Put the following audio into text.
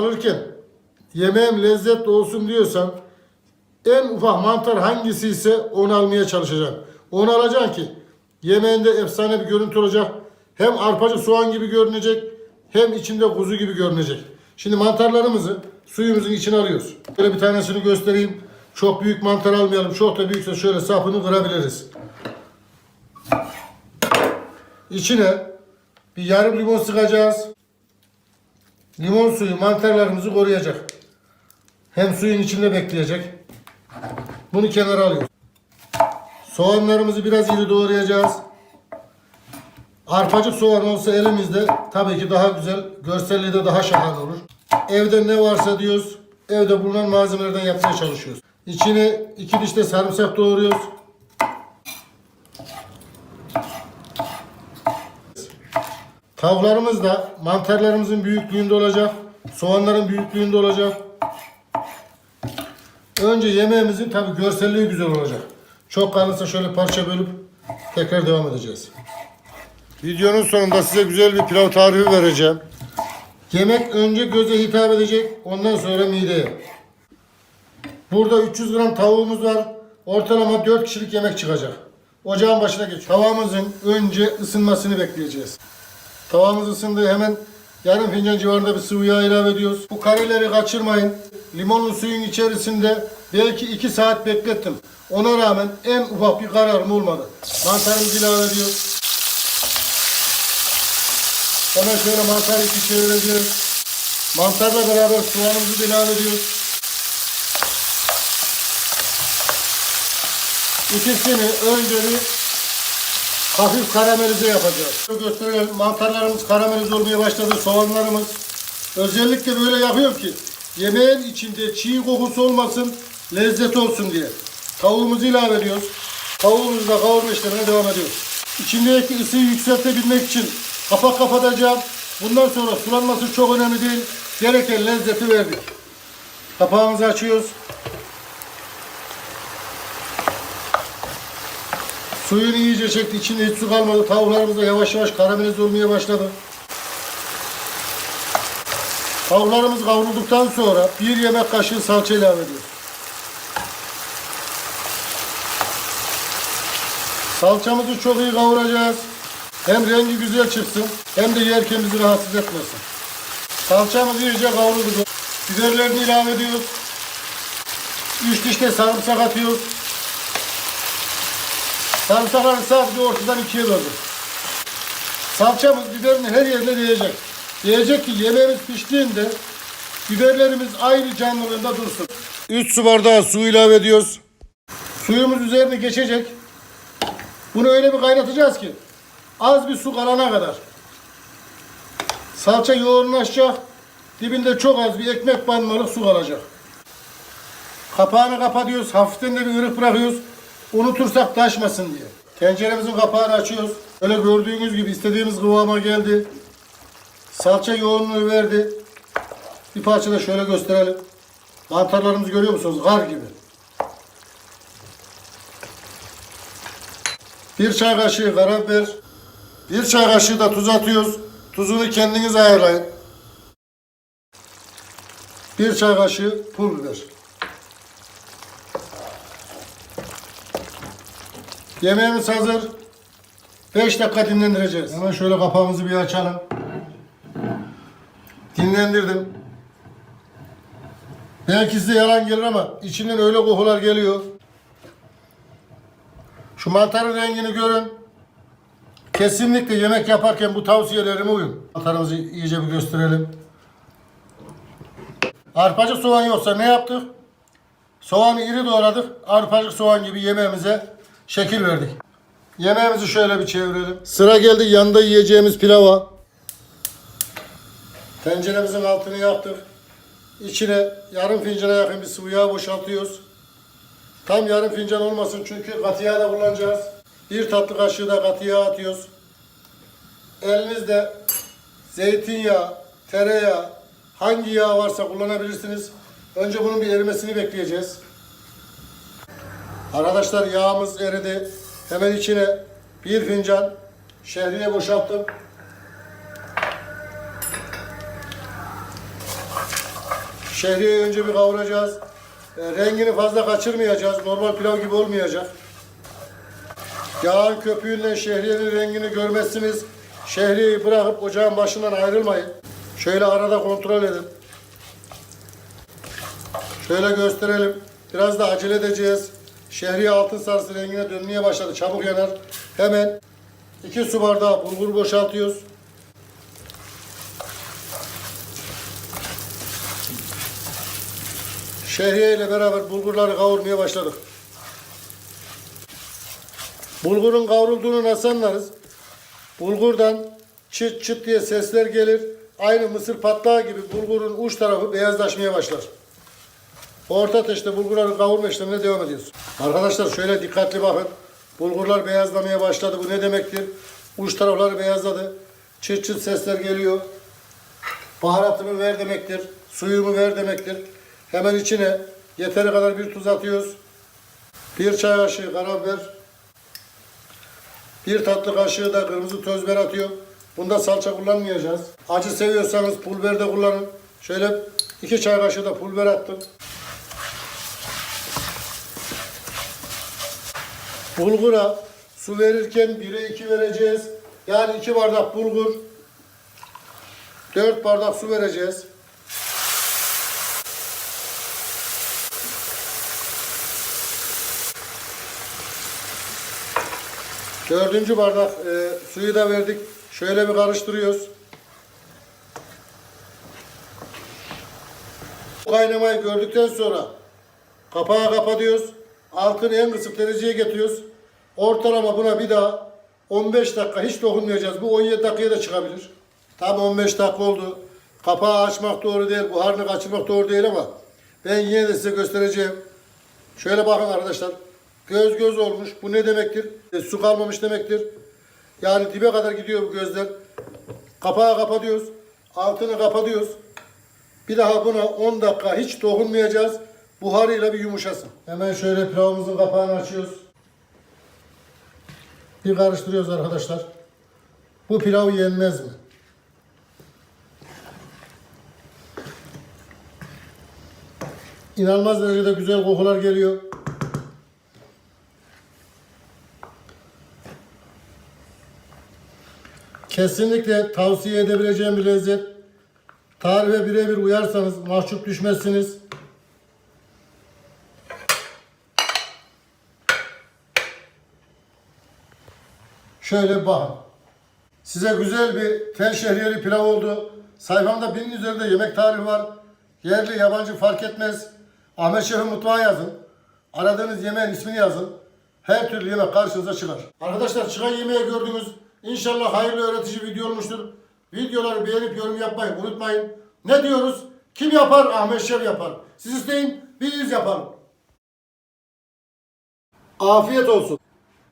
alırken yemeğim lezzetli olsun diyorsan en ufak mantar hangisi ise onu almaya çalışacaksın. Onu alacaksın ki yemeğinde efsane bir görüntü olacak. Hem arpacık soğan gibi görünecek hem içinde kuzu gibi görünecek. Şimdi mantarlarımızı suyumuzun içine alıyoruz. Böyle bir tanesini göstereyim. Çok büyük mantar almayalım. Çok da büyükse şöyle sapını kırabiliriz. İçine bir yarım limon sıkacağız. Limon suyu mantarlarımızı koruyacak. Hem suyun içinde bekleyecek. Bunu kenara alıyoruz. Soğanlarımızı biraz iri doğrayacağız. Arpacık soğan olsa elimizde tabii ki daha güzel, görselliği de daha şahane olur. Evde ne varsa diyoruz, evde bulunan malzemelerden yapmaya çalışıyoruz. İçine iki diş de sarımsak doğruyoruz. Tavuklarımız da mantarlarımızın büyüklüğünde olacak. Soğanların büyüklüğünde olacak. Önce yemeğimizin tabi görselliği güzel olacak. Çok kalırsa şöyle parça bölüp tekrar devam edeceğiz. Videonun sonunda size güzel bir pilav tarifi vereceğim. Yemek önce göze hitap edecek, ondan sonra mideye. Burada 300 gram tavuğumuz var. Ortalama 4 kişilik yemek çıkacak. Ocağın başına geç. Tavamızın önce ısınmasını bekleyeceğiz. Tavamız ısındı hemen yarım fincan civarında bir sıvı yağ ilave ediyoruz. Bu kareleri kaçırmayın. Limonlu suyun içerisinde belki 2 saat beklettim. Ona rağmen en ufak bir kararım olmadı. Mantarımızı ilave ediyoruz. Hemen şöyle mantar iki çevireceğiz. Mantarla beraber soğanımızı ilave ediyoruz. İkisini önce bir hafif karamelize yapacağız. Gösterelim. Mantarlarımız karamelize olmaya başladı. Soğanlarımız. Özellikle böyle yapıyorum ki yemeğin içinde çiğ kokusu olmasın, lezzet olsun diye. Tavuğumuzu ilave ediyoruz. Tavuğumuzu da kavurma işlemine devam ediyoruz. İçindeki ısıyı yükseltebilmek için kapak kapatacağım. Bundan sonra sulanması çok önemli değil. Gereken lezzeti verdik. Kapağımızı açıyoruz. Suyunu iyice çekti. İçinde hiç su kalmadı. Tavuklarımız da yavaş yavaş karamelize olmaya başladı. Tavuklarımız kavrulduktan sonra bir yemek kaşığı salça ilave ediyoruz. Salçamızı çok iyi kavuracağız. Hem rengi güzel çıksın hem de yerken bizi rahatsız etmesin. Salçamız iyice kavruldu. Biberlerini ilave ediyoruz. 3 diş sarımsak atıyoruz. Sarımsakları sadece ortadan ikiye böldüm. Salçamız biberin her yerine değecek. Değecek ki yemeğimiz piştiğinde biberlerimiz aynı canlılığında dursun. 3 su bardağı su ilave ediyoruz. Suyumuz üzerine geçecek. Bunu öyle bir kaynatacağız ki az bir su kalana kadar. Salça yoğunlaşacak. Dibinde çok az bir ekmek banmalık su kalacak. Kapağını kapatıyoruz. Hafiften de bir ırık bırakıyoruz. Unutursak taşmasın diye. Tenceremizin kapağını açıyoruz. Öyle gördüğünüz gibi istediğimiz kıvama geldi. Salça yoğunluğu verdi. Bir parça da şöyle gösterelim. Mantarlarımızı görüyor musunuz? Kar gibi. Bir çay kaşığı karabiber. Bir çay kaşığı da tuz atıyoruz. Tuzunu kendiniz ayarlayın. Bir çay kaşığı pul biber. Yemeğimiz hazır. 5 dakika dinlendireceğiz. Hemen şöyle kapağımızı bir açalım. Dinlendirdim. Belki size yalan gelir ama içinden öyle kokular geliyor. Şu mantarın rengini görün. Kesinlikle yemek yaparken bu tavsiyelerime uyun. Mantarımızı iyice bir gösterelim. Arpacık soğan yoksa ne yaptık? Soğanı iri doğradık. Arpacık soğan gibi yemeğimize şekil verdik. Yemeğimizi şöyle bir çevirelim. Sıra geldi yanında yiyeceğimiz pilava. Tenceremizin altını yaptık. İçine yarım fincana yakın bir sıvı yağ boşaltıyoruz. Tam yarım fincan olmasın çünkü katı yağ da kullanacağız. Bir tatlı kaşığı da katı yağ atıyoruz. Elinizde zeytinyağı, tereyağı, hangi yağ varsa kullanabilirsiniz. Önce bunun bir erimesini bekleyeceğiz. Arkadaşlar yağımız eridi. Hemen içine bir fincan şehriye boşalttım. Şehriyeyi önce bir kavuracağız. E, rengini fazla kaçırmayacağız. Normal pilav gibi olmayacak. Yağın köpüğünden şehriyenin rengini görmezsiniz. Şehriyeyi bırakıp ocağın başından ayrılmayın. Şöyle arada kontrol edin. Şöyle gösterelim. Biraz da acele edeceğiz. Şehriye altın sarısı rengine dönmeye başladı. Çabuk yanar. Hemen 2 su bardağı bulgur boşaltıyoruz. Şehriye ile beraber bulgurları kavurmaya başladık. Bulgurun kavrulduğunu nasıl anlarız? Bulgurdan çıt çıt diye sesler gelir. Aynı mısır patlağı gibi bulgurun uç tarafı beyazlaşmaya başlar. Orta ateşte bulgurları kavurma işlemine devam ediyoruz. Arkadaşlar şöyle dikkatli bakın. Bulgurlar beyazlamaya başladı. Bu ne demektir? Uç tarafları beyazladı. Çıt çıt sesler geliyor. Baharatımı ver demektir. Suyumu ver demektir. Hemen içine yeteri kadar bir tuz atıyoruz. Bir çay kaşığı karabiber. Bir tatlı kaşığı da kırmızı toz biber atıyor. Bunda salça kullanmayacağız. Acı seviyorsanız pul biber de kullanın. Şöyle iki çay kaşığı da pul biber attım. Bulgura su verirken 1'e 2 vereceğiz. Yani 2 bardak bulgur, 4 bardak su vereceğiz. Dördüncü bardak e, suyu da verdik. Şöyle bir karıştırıyoruz. Bu Kaynamayı gördükten sonra kapağı kapatıyoruz. Altını en kısık dereceye getiriyoruz. Ortalama buna bir daha 15 dakika hiç dokunmayacağız. Bu 17 dakikaya da çıkabilir. Tam 15 dakika oldu. Kapağı açmak doğru değil, buharını kaçırmak doğru değil ama ben yine de size göstereceğim. Şöyle bakın arkadaşlar. Göz göz olmuş. Bu ne demektir? E, su kalmamış demektir. Yani dibe kadar gidiyor bu gözler. Kapağı kapatıyoruz. Altını kapatıyoruz. Bir daha buna 10 dakika hiç dokunmayacağız. Buharıyla bir yumuşasın. Hemen şöyle pilavımızın kapağını açıyoruz. Bir karıştırıyoruz arkadaşlar. Bu pilav yenmez mi? İnanılmaz derecede güzel kokular geliyor. Kesinlikle tavsiye edebileceğim bir lezzet. Tarife birebir uyarsanız mahcup düşmezsiniz. Şöyle bakın. Size güzel bir tel şehriyeli pilav oldu. Sayfamda binin üzerinde yemek tarifi var. Yerli yabancı fark etmez. Ahmet Şef'in mutfağı yazın. Aradığınız yemeğin ismini yazın. Her türlü yemek karşınıza çıkar. Arkadaşlar çıkan yemeği gördünüz. İnşallah hayırlı öğretici video olmuştur. Videoları beğenip yorum yapmayı unutmayın. Ne diyoruz? Kim yapar? Ahmet Şef yapar. Siz isteyin biz yapalım. Afiyet olsun.